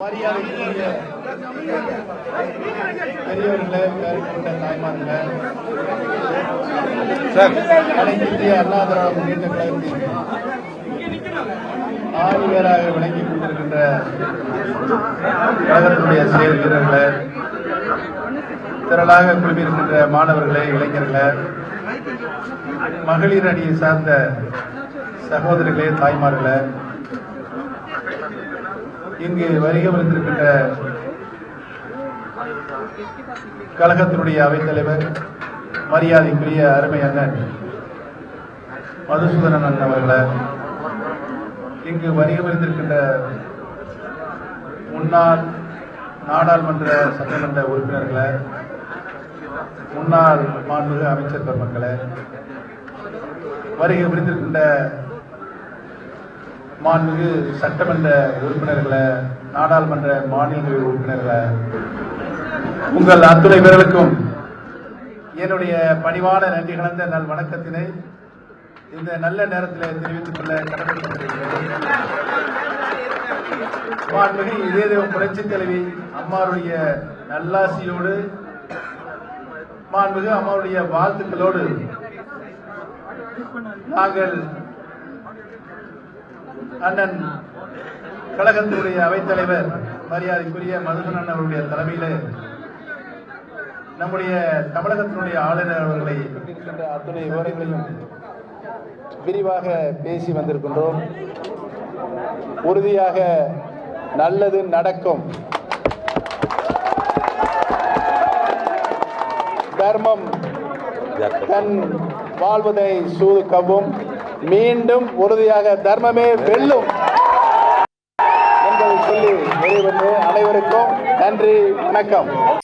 மரியாதைக்குரிய பெரியவர்களே பேரண்ட தாய்மார்களே. சார். அனைத்து இந்திய அண்ணா திராவிட முன்னேற்ற கழகத்தின் ஆளுநராக விளங்கிக் கொண்டிருக்கின்ற கழகத்தினுடைய செயல் வீரர்களே திரளாக குழுமியிருக்கின்ற மாணவர்களே இளைஞர்களே மகளிர் அணியை சார்ந்த சகோதரிகளே தாய்மார்களே இங்கு வருகை வந்திருக்கின்ற கழகத்தினுடைய அவைத்தலைவர் மரியாதைக்குரிய அருமை அண்ணன் மதுசூதனன் அண்ணன் அவர்களை இங்கு வருகை வந்திருக்கின்ற முன்னாள் நாடாளுமன்ற சட்டமன்ற உறுப்பினர்களை முன்னாள் மாண்புமிகு அமைச்சர் பெருமக்களை வருகை புரிந்திருக்கின்ற மாண்புமிகு சட்டமன்ற உறுப்பினர்களை நாடாளுமன்ற மாநிலங்களவை உறுப்பினர்களை உங்கள் அத்துணை பேர்களுக்கும் என்னுடைய பணிவான நன்றி கலந்த நல் வணக்கத்தினை இந்த நல்ல நேரத்தில் தெரிவித்துக் கொள்ள கடமைப்பட்டிருக்கிறேன். இதேதேவ புரட்சி தலைவி அம்மாருடைய நல்லாசியோடு மாண்புமிகு அம்மாவுடைய வாழ்த்துக்களோடு நாங்கள் அண்ணன் கழகத்தினுடைய அவைத்தலைவர் மரியாதைக்குரிய மதுசூதனன் அவருடைய தலைமையிலே நம்முடைய தமிழகத்தினுடைய ஆளுநர் அவர்களை அத்துணை விவரங்களையும் விரிவாக பேசி வந்திருக்கின்றோம். உறுதியாக நல்லது நடக்கும். தர்மம் தன் வாழ்வதை சூதுக்கவும். மீண்டும் உறுதியாக தர்மமே வெல்லும் என்பதை சொல்லி நிறைவு அனைவருக்கும் நன்றி வணக்கம்.